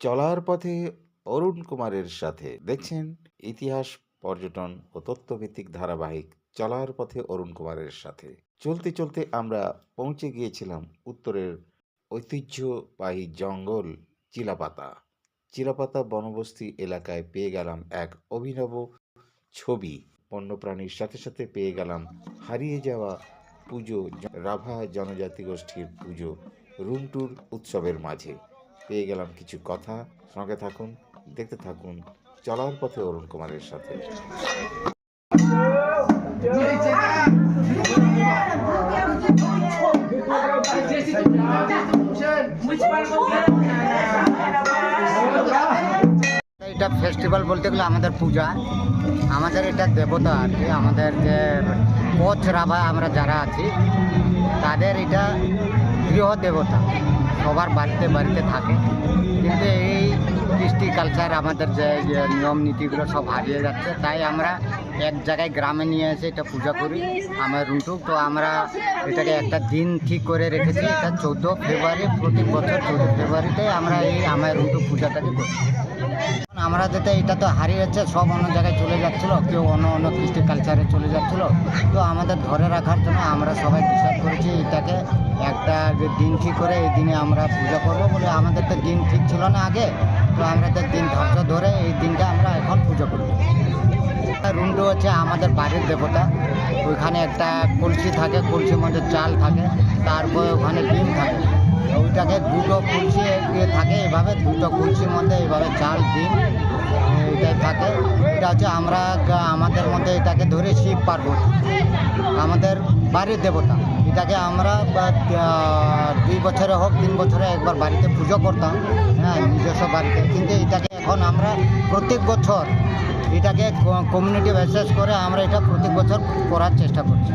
চলার পথে অরুণ কুমারের সাথে। দেখছেন? ইতিহাস, পর্যটন ও তথ্যভিত্তিক ধারাবাহিক চলার পথে অরুণ কুমারের সাথে। চলতে চলতে আমরা পৌঁছে গিয়েছিলাম উত্তরের ঐতিহ্যবাহী জঙ্গল চিলাপাতা। চিলাপাতা বনবস্তি এলাকায় পেয়ে গেলাম এক অভিনব ছবি। বন্যপ্রাণীর সাথে সাথে পেয়ে গেলাম হারিয়ে যাওয়া পুজো রাভা জনজাতি গোষ্ঠীর পুজো রুমটুর উৎসবের মাঝে। পেয়ে গেলাম কিছু কথা। সঙ্গে থাকুন, দেখতে থাকুন, চলার পথে অরুণ কুমারের সাথে। এটা ফেস্টিভ্যাল বলতে গেলে আমাদের পূজা। আমাদের এটা দেবতা আর কি, আমাদের যে কোচ রাভা আমরা যারা আছি, তাদের এটা গৃহ দেবতা। সবার বাড়িতে বাড়িতে থাকে। কিন্তু এই কৃষ্টি কালচার আমাদের যে নিয়ম নীতিগুলো সব হারিয়ে যাচ্ছে। তাই আমরা এক জায়গায় গ্রামে নিয়ে এসে এটা পূজা করি, আমার রুন্টু তো আমরা এটাকে একটা দিন ঠিক করে রেখেছি। এটা চোদ্দ ফেব্রুয়ারি, প্রতি বছর চৌদ্দ ফেব্রুয়ারিতে আমরা এই আমার রুন্টু পূজাটাকে করি। আমরা যাতে এটা তো হারিয়ে যাচ্ছে, সব অন্য জায়গায় চলে যাচ্ছিল, কেউ অন্য অন্য কৃষ্টি কালচারে চলে যাচ্ছিল। তো আমাদের ধরে রাখার জন্য আমরা সবাই ডিসাইড করেছি এটাকে একটা দিন ঠিক করে এই দিনে আমরা পূজা করব বলে আমাদের তো দিন ঠিক ছিল না আগে। তো আমরা তো দিন ধৈর্য ধরে এই দিনটা আমরা এখন পুজো করব। রুমটা হচ্ছে আমাদের বাড়ির দেবতা। ওইখানে একটা কলসি থাকে, কলসির মধ্যে চাল থাকে, তারপরে ওখানে ডিম থাকে। ওইটাকে দুটো কলসি থাকে এভাবে, দুটো কলসির মধ্যে এভাবে চাল, ডিম এটাই থাকে। এটা হচ্ছে আমরা আমাদের মধ্যে এটাকে ধরে শিব পার্বতী, আমাদের বাড়ির দেবতা। এটাকে আমরা দুই বছরে হোক, তিন বছরে একবার বাড়িতে পুজো করতাম হ্যাঁ নিজস্ব বাড়িতে। কিন্তু এটাকে এখন আমরা প্রত্যেক বছর এটাকে কমিউনিটি বেসিস করে আমরা এটা প্রত্যেক বছর করার চেষ্টা করছি।